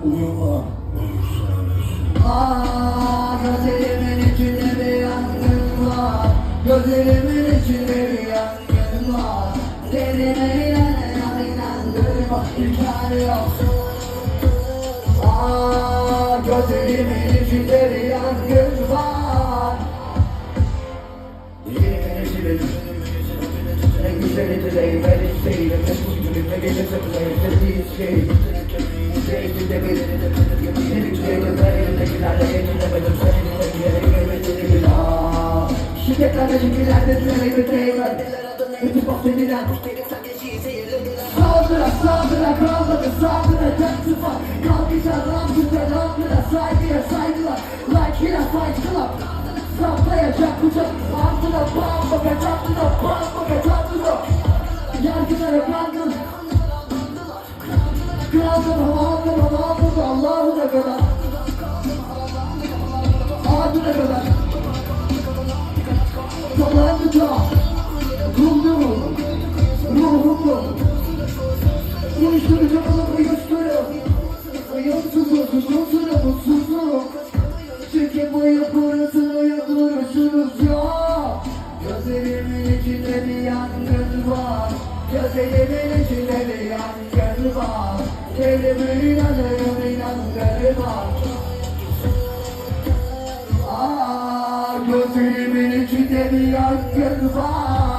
Uyuma. Gözlerimin içinde bir yangın var Gözlerimin içinde bir yangın var Derine inan inandırma imkanı yok Aa, gözlerimin içinde bir yangın var Dilimin içinde en güzeli dileğim ben isteğim Ne suçluyum ne gelir saklayım Sevdiğim şey Saldıra saldıra kalmadı saldıra Taktıma kalkışa ramzıda ramzıda Saygıya saygılar Like ile fight club Saplayacak kucak Altına bam baka çatına bam baka çatına Yargılara kandım Gözlerimin içinde bir yangın var. Gözlerimin içinde bir yangın var Kelime inanırım inandırma Aa, gözlerimin içinde bir yangın var